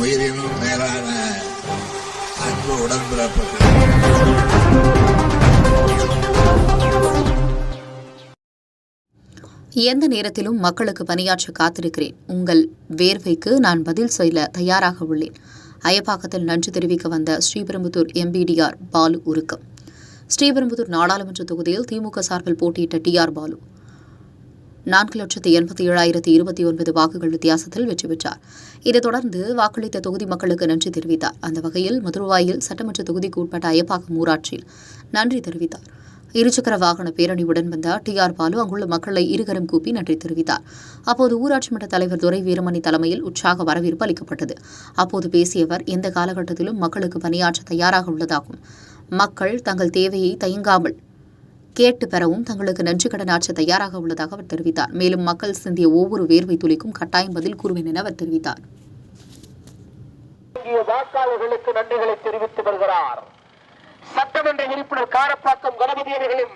உயிரினும் மேலான அன்பு உடன்பிறப்புகள். எந்த நேரத்திலும் மக்களுக்கு பணியாற்ற காத்திருக்கிறேன். உங்கள் வேர்வைக்கு நான் பதில் சொல்ல தயாராக உள்ளேன். அயப்பாக்கத்தில் நன்றி தெரிவிக்க வந்த ஸ்ரீபெரும்புதூர் எம்பிடிஆர் பாலு உருக்கம். ஸ்ரீபெரும்புதூர் நாடாளுமன்ற தொகுதியில் திமுக சார்பில் போட்டியிட்ட டிஆர் பாலு. நான்கு லட்சத்து எண்பத்தி ஏழாயிரத்தி இருபத்தி ஒன்பது வாக்குகள் வித்தியாசத்தில் வெற்றி பெற்றார். இதைத் தொடர்ந்து வாக்களித்த தொகுதி மக்களுக்கு நன்றி தெரிவித்தார். அந்த வகையில் மதுரவாயில் சட்டமன்ற தொகுதிக்கு உட்பட்ட அயப்பாக்கம் ஊராட்சியில் நன்றி தெரிவித்தார். இருசக்கர வாகன பேரணியுடன் வந்த டி ஆர் பாலு அங்குள்ள மக்களை இருகரம் கூப்பி நன்றி தெரிவித்தார். அப்போது ஊராட்சி மன்ற தலைவர் துரை வீரமணி தலைமையில் உற்சாக வரவேற்பு அளிக்கப்பட்டது. அப்போது பேசியவர் எந்த காலகட்டத்திலும் மக்களுக்கு பணியாற்ற தயாராக உள்ளதாகும். மக்கள் தங்கள் தேவையை தயங்காமல் கேட்டு பெறவும் தங்களுக்கு நன்றி கடனாற்ற தயாராக உள்ளதாக அவர் தெரிவித்தார். மேலும் மக்கள் சிந்திய ஒவ்வொரு வேர்வை துளிக்கும் கட்டாயம் பதில் கூறுவேன் என அவர் தெரிவித்தார். வாக்காளர்களுக்கு நன்றிகளை தெரிவித்து வருகிறார். சட்டமன்ற உறுப்பினர் காரப்பாக்கம் கணபதி அவர்களும்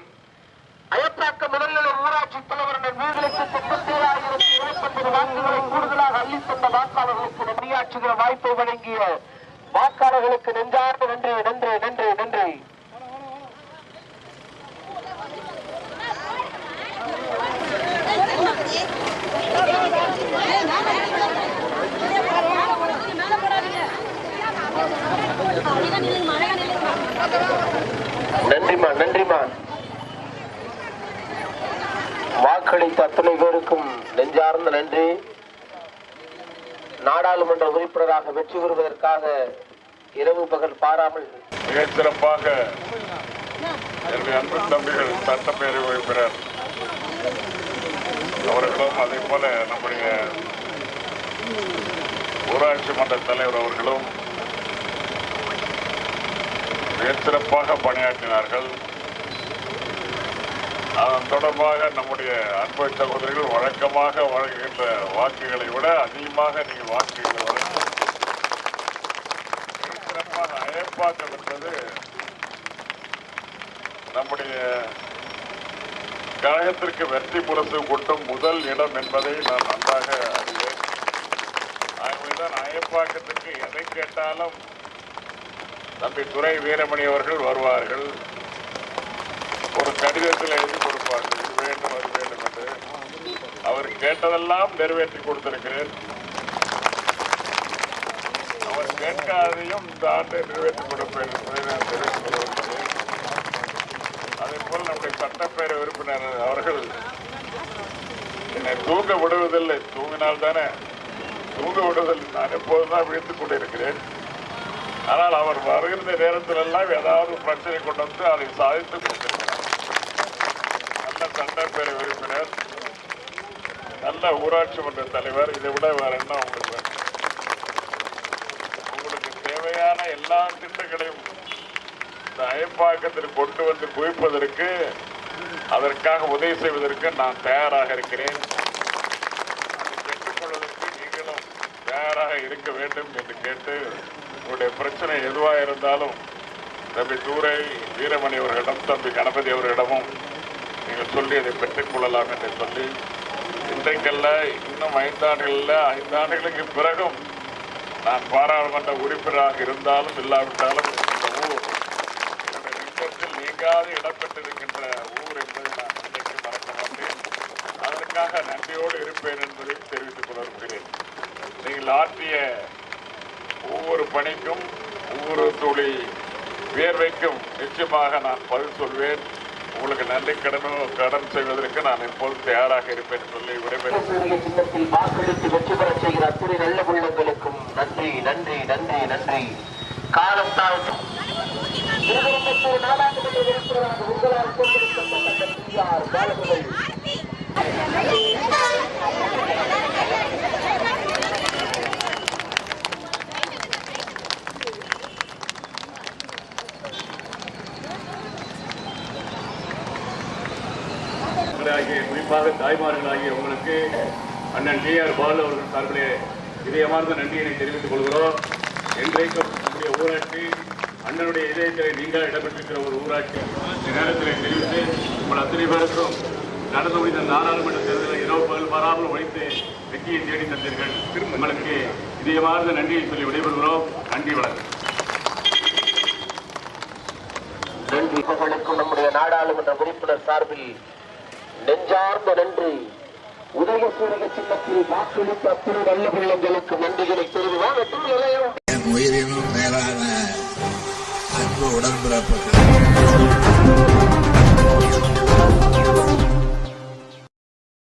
அயப்பாக்கம் முதல்நிலை ஊராட்சி தலைவர் வீடுகளுக்கு தொண்ணூத்தி ஏழாயிரத்தி இருபத்தொன்பது வாக்குகளை கூடுதலாக அள்ளித் தந்த வாக்காளர்களுக்கு நன்றியாற்றுகிற வாய்ப்பை வழங்கிய வாக்காளர்களுக்கு நெஞ்சார்ந்த நன்றி நன்றி நன்றி நன்றி. நன்றிமா நன்றிமா வாக்களித்த அத்தனை பேருக்கும் நெஞ்சார்ந்த நன்றி. நாடாளுமன்ற உறுப்பினராக வெற்றி பெறுவதற்காக இரவு பகல் பாராமல் மிகச் சிறப்பாக என்னுடைய அன்பு தம்பிகள் சட்டப்பேரவை உறுப்பினர் அவர்களும் அதே போல நம்முடைய ஊராட்சி மன்ற தலைவர் அவர்களும் சிறப்பாக பணியாற்றினார்கள். அதன் தொடர்பாக நம்முடைய அன்பு சகோதரிகள் வழக்கமாக வழங்குகின்ற வாக்குகளை விட அதிகமாக நீங்கள் வாக்குகளை வழங்க சிறப்பாக அயப்பாக்கம் என்பது நம்முடைய கழகத்திற்கு வெற்றி புறத்து கொட்டும் முதல் இடம் என்பதை நான் நன்றாக அறிவேன். ஆகவேதான் அயப்பாக்கத்திற்கு எதை கேட்டாலும் தம்பி துறை வீரமணி அவர்கள் வருவார்கள். ஒரு கடிதத்தில் எழுதி கொடுப்பார்கள். இது வேண்டும் அது வேண்டும் என்று. அவர் கேட்டதெல்லாம் நிறைவேற்றி கொடுத்திருக்கிறேன். அவர் கேட்காதையும் இந்த ஆண்டை நிறைவேற்றி கொடுப்பேன் நான் தெரிவித்துக் அதே போல் நம்முடைய சட்டப்பேரவை உறுப்பினர் அவர்கள் என்னை தூங்க விடுவதில்லை. தூங்கினால் தானே தூங்க விடுவதில்லை. நான் எப்போதும் தான் விழித்துக் கொண்டிருக்கிறேன். ஆனால் அவர் வருகின்ற நேரத்தில் எல்லாம் ஏதாவது பிரச்சனை கொண்டு வந்து அதை சாதித்து கொடுத்திருக்கிறார் நல்ல சட்டப்பேரவை உறுப்பினர் நல்ல ஊராட்சி மன்ற தலைவர் இதை விட வேற என்ன உங்களுக்கு உங்களுக்கு தேவையான எல்லா திட்டங்களையும் இந்த அயப்பாக்கத்தில் கொண்டு வந்து குவிப்பதற்கு அதற்காக உதவி செய்வதற்கு நான் தயாராக இருக்கிறேன். அதை பெற்றுக்கொள்வதற்கு நீங்களும் தயாராக இருக்க வேண்டும் என்று கேட்டு உங்களுடைய பிரச்சனை எதுவாக இருந்தாலும் தம்பி தூரை வீரமணி அவர்களிடம் தம்பி கணபதி அவர்களிடமும் நீங்கள் சொல்லி அதை பெற்றுக்கொள்ளலாம் என்று சொல்லி இன்றைக்கல்ல இன்னும் ஐந்தாண்டுகளில் ஐந்தாண்டுகளுக்கு பிறகும் நான் பாராளுமன்ற உறுப்பினராக இருந்தாலும் இல்லாவிட்டாலும் இந்த ஊர் என்னுடைய நீங்காது இடம்பெற்றிருக்கின்ற ஊர் என்பதை நான் இன்றைக்கு மறக்க மாட்டேன். அதற்காக நன்றியோடு இருப்பேன் என்பதை தெரிவித்துக் கொள்ள விரும்புகிறேன். நீங்கள் ஆற்றிய ஒவ்வொரு பணிக்கும் ஒவ்வொரு துளி வியர்வைக்கும் நிச்சயமாக நான் பதில் சொல்வேன். உங்களுக்கு நன்றி. கடனும் கடன் செய்வதற்கு நான் எப்போதும் தயாராக இருப்பேன் சொல்லி விடைபெறுகிறேன். வாக்களித்து வெற்றி பெற செய்கிற அத்துணை நல்ல உள்ளங்களுக்கும் நன்றி நன்றி நன்றி நன்றி. காலத்தால் திருவனந்தபுரம் நாடாளுமன்ற உறுப்பினராக உங்களால் தேர்ந்தெடுக்கப்பட்ட டி ஆர் பாலமுருகன் ஆகிய குறிப்பாக தாய்மார்களாகிய உங்களுக்கு அண்ணன் டி ஆர் பாலு அவர்கள் சார்பிலே இதயமார்ந்த நன்றியினை தெரிவித்துக் கொள்கிறோம். என்றைக்கும் நம்முடைய ஊராட்சி அண்ணனுடைய இதயத்தில் நீங்கள் இடம்பெற்றிருக்கிற ஒரு ஊராட்சி. இந்த நேரத்தில் தெரிவித்து உங்கள் அத்தனை பேருக்கும் நடந்து முடிந்த நாடாளுமன்ற தேர்தலில் இரவு பகல் வராமல் உழைத்து வெற்றியை தேடி தந்தீர்கள். உங்களுக்கு இதயமார்ந்த நன்றியை சொல்லி விடைபெறுகிறோம். நன்றி வணக்கம். நன்றி. நம்முடைய நாடாளுமன்ற உறுப்பினர் சார்பில் நெஞ்சார்ந்த நன்றி. உதயசூரிய சின்னத்தில் வாக்களித்த அத்தனை நல்ல பிள்ளைங்களுக்கு நன்றிகளை தெரிவிவார் என் உயிரினும் மேலான அன்பு உடன்பிறப்புகள்.